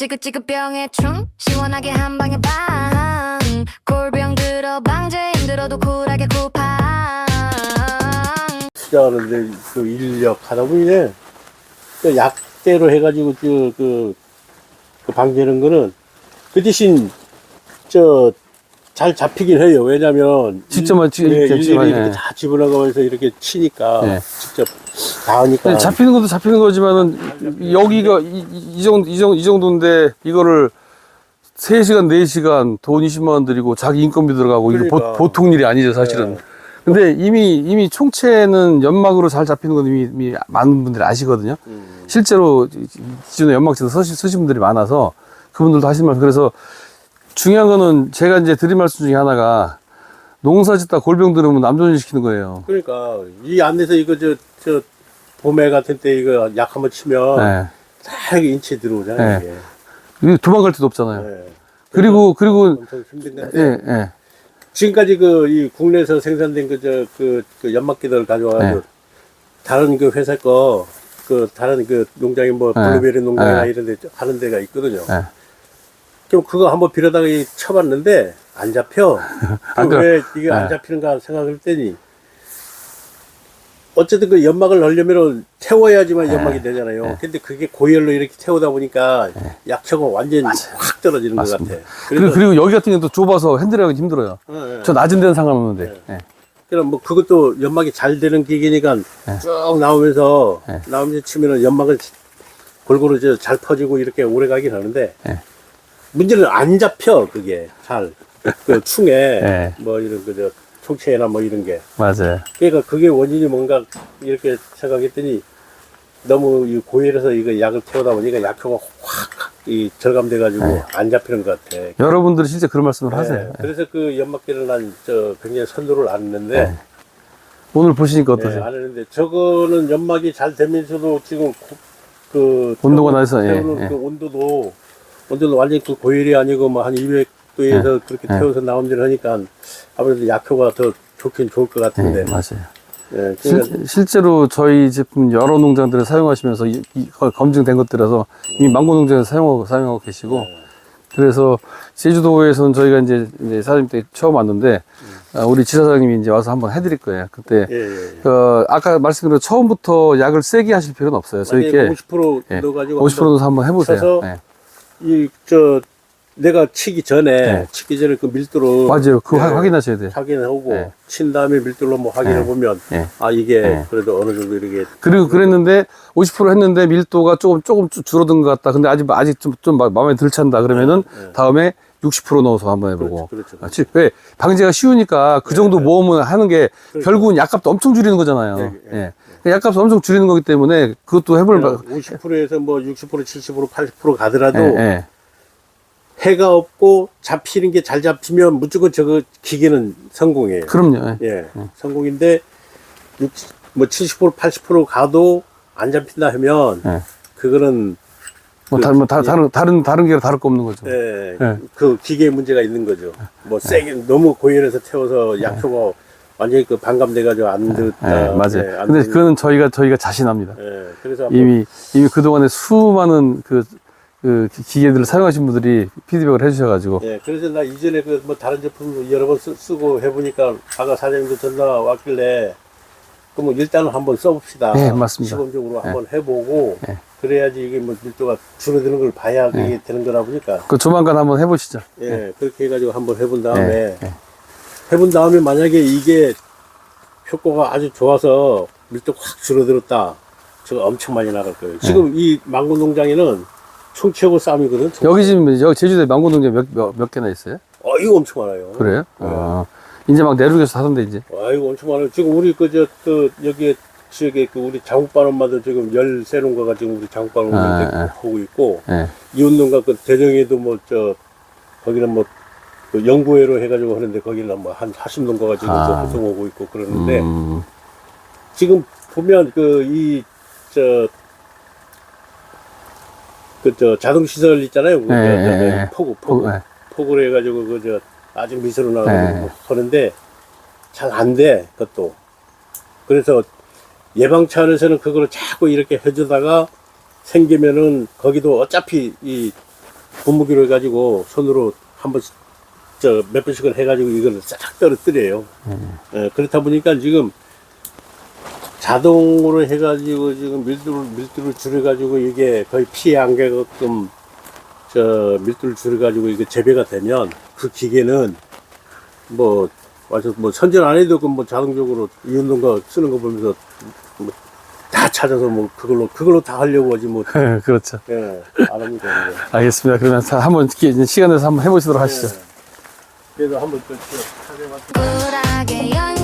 지긋지긋 병에 충? 시원하게 한 방에 빵. 골병 들어 방제 힘들어도 쿨하게 쿠팡. 투자하는데 그 인력 하다 보니 그 약대로 해가지고 그, 그, 그 방제는 거는 그 대신 저 잘 잡히긴 해요. 왜냐면 직접만 치- 예, 직접 일일이 치면, 이렇게 예. 다 집어나가면서 이렇게 치니까 예. 직접 다 하니까 잡히는 것도 잡히는 거지만은 여기가 이, 이, 이 정도 이 정도 이 정도인데 이거를 3시간 4시간 돈 20만 원 들이고 자기 인건비 들어가고 이게 그러니까. 보, 통 일이 아니죠 사실은 네. 근데 이미 이미 총체는 연막으로 잘 잡히는 건 이미, 이미 많은 분들이 아시거든요 음. 실제로 연막치도 쓰시, 쓰신 분들이 많아서 그분들도 하신 말씀 그래서 중요한 거는 제가 이제 드린 말씀 중에 하나가 농사 짓다 골병 들으면 남존 시키는 거예요 그러니까 이 안에서 이거 저, 저 봄에 같은 때 이거 약 한번 치면 네. 다 인체 들어오잖아요. 네. 이게. 도망갈 데도 없잖아요 네. 그리고 그리고 힘든데 예, 예. 지금까지 그 이 국내에서 생산된 그 저그그 연막기들 가져와가지고 네. 다른 그 회사 거 그 다른 그 농장이 뭐 네. 블루베리 농장이나 네. 이런 데 하는 데가 있거든요. 예. 그럼 그거 한번 빌어다가 이 쳐봤는데 안 잡혀. 왜 이게 안 네. 잡히는가 생각을 했더니 어쨌든 그 연막을 넣으려면 태워야지만 네. 연막이 되잖아요. 네. 근데 그게 고열로 이렇게 태우다 보니까 약효가 완전히 확 떨어지는 맞습니다. 것 같아. 그리고, 그리고 여기 같은 경우도 좁아서 핸들하기 힘들어요. 어, 예. 저 낮은 데는 상관없는데. 예. 그럼 뭐 그것도 연막이 잘 되는 기계니까 쭉 나오면서 네. 나오면서 치면은 연막은 골고루 저잘 퍼지고 이렇게 오래 가긴 하는데 네. 문제는 안 잡혀 그게 잘그 충에 네. 뭐 이런 그저 총체나 뭐 이런 게 맞아요. 그러니까 그게 원인이 뭔가 이렇게 생각했더니 너무 이 고열해서 이거 약을 태우다 보니까 약효가 확 이 절감돼 가지고 네. 안 잡히는 것 같아. 여러분들이 실제 그런 말씀을 네, 하세요. 예. 그래서 그 연막기를 난 저 굉장히 선도를 안 했는데 네. 오늘 보시니까 네, 어떠세요? 안 했는데 저거는 연막이 잘 되면서도 지금 고- 그 온도가 나서, 예, 예. 그 온도도 온도도 완전히 그 고열이 아니고 뭐 한 200도에서 그렇게 예. 태워서 나온다를 하니까 아무래도 약효가 더 좋긴 좋을 것 네, 같은데 맞아요. 예, 그러니까 실, 실제로 저희 제품 여러 농장들을 사용하시면서 이, 이- 거의 검증된 것들이라서 이미 망고 농장에서 사용하고, 사용하고 계시고 그래서 제주도에서는 저희가 이제, 이제 사장님 때 처음 왔는데 아, 우리 지사장님이 이제 와서 한번 해드릴 거예요. 그때 예, 예. 예. 그 아까 말씀드린 처음부터 약을 세게 하실 필요는 없어요. 저희께 50% 예, 넣어가지고 50% 넣어서 한번 해보세요. 예. 이 저 내가 치기 전에 네. 치기 전에 그 밀도로 맞아요. 그거 네, 확- 확인하셔야 돼요. 확인하고 네. 친 다음에 밀도로 뭐 확인해 네. 보면 예. 아 이게 네. 그래도 어느 정도 이렇게 그리고 그랬는데 50% 했는데 밀도가 조금 조금 줄- 줄어든 것 같다. 근데 아직 아직 좀, 좀 마- 마음에 들 찬다. 그러면은 네. 다음에 60% 넣어서 한번 해보고. 그렇죠, 그렇죠. 아, 치- 왜 방제가 쉬우니까 그 정도 모험을 하는 게 그렇죠. 결국은 약값도 엄청 줄이는 거잖아요. 네, 네. 예. 약값을 엄청 줄이는 거기 때문에 그것도 해볼 바- 50%에서 뭐 60%, 70%, 80% 가더라도 예, 예. 해가 없고 잡히는 게 잘 잡히면 무조건 저거 기계는 성공이에요. 그럼요. 예. 예, 성공인데 60, 뭐 70%, 80% 가도 안 잡힌다 하면 예. 그거는 뭐 그- 다른 뭐 다, 다른 다른 다른 게로 다를 거 없는 거죠. 예, 네. 그 기계에 문제가 있는 거죠. 뭐 세게 너무 고열해서 태워서 약효가 완전히 그 반감돼가지고 안 듣다. 예, 맞아요. 예, 안 근데 듣- 그거는 저희가 저희가 자신합니다. 예, 그래서 한번 이미 이미 그 동안에 수많은 그, 그 기- 기계들을 사용하신 분들이 피드백을 해주셔가지고 예, 그래서 나 이전에 그 뭐 다른 제품 여러 번 쓰, 고 해보니까 아까 사장님도 전화 왔길래 그럼 일단은 한번 써봅시다. 네, 맞습니다. 시범적으로 한번 해보고 네. 그래야지 이게 뭐 밀도가 줄어드는 걸 봐야 그게 되는 거다 보니까 그 조만간 한번 해보시죠. 예, 그렇게 해가지고 한번 해본 다음에 네, 네. 해본 다음에 만약에 이게 효과가 아주 좋아서 밀도 확 줄어들었다. 저거 엄청 많이 나갈 거예요. 지금 이 망고 농장에는 총치하고 싸움이거든. 총- 여기 지금 여기 제주도에 망고 농장 몇, 몇, 몇 개나 있어요? 어, 이거 엄청 많아요. 그래요? 네. 어, 이제 막 내륙에서 사던데 이제. 아, 이거 엄청 많아요. 지금 우리 그, 저, 그, 여기에 지역에 그 우리 장국반 엄마도 지금 열세 농가가 지금 우리 장국반 아, 농가 아. 보고 있고, 예. 이웃 농가 그 대정에도 뭐, 저, 거기는 뭐, 그 연구회로 해가지고 하는데 거기는 뭐한 40농가가 지금 아. 또 활동하고 있고 그러는데, 음, 지금 보면 그, 이, 저, 그, 저, 자동 시설 있잖아요. 그, 저, 예, 저, 예, 저, 예. 포구, 포구. 포- 예. 포구를 해가지고 그, 저, 아주 미소로 나가고 예. 뭐 하는데, 잘 안 돼, 그것도. 그래서 예방 차원에서는 그거를 자꾸 이렇게 해주다가 생기면은 거기도 어차피 이 분무기로 해가지고 손으로 한번 저몇 번씩을 해가지고 이걸 싹 떨어뜨려요. 예, 그렇다 보니까 지금 자동으로 해가지고 지금 밀도를 밀도를 줄여가지고 이게 거의 피해 안 가게끔 저 밀도를 줄여가지고 이게 재배가 되면 그 기계는 뭐 완전 뭐 선전 안 해도 그뭐 자동적으로 이 운동가 쓰는 거 보면서 뭐 다 찾아서 뭐 그걸로 그걸로 다 하려고 하지 뭐 그렇죠. 예, 안 하면 되는 거. 알겠습니다. 그러면 자, 한번 이렇게 시간 내서 한번 해보시도록 하시죠. 그래도 한번 또 연기로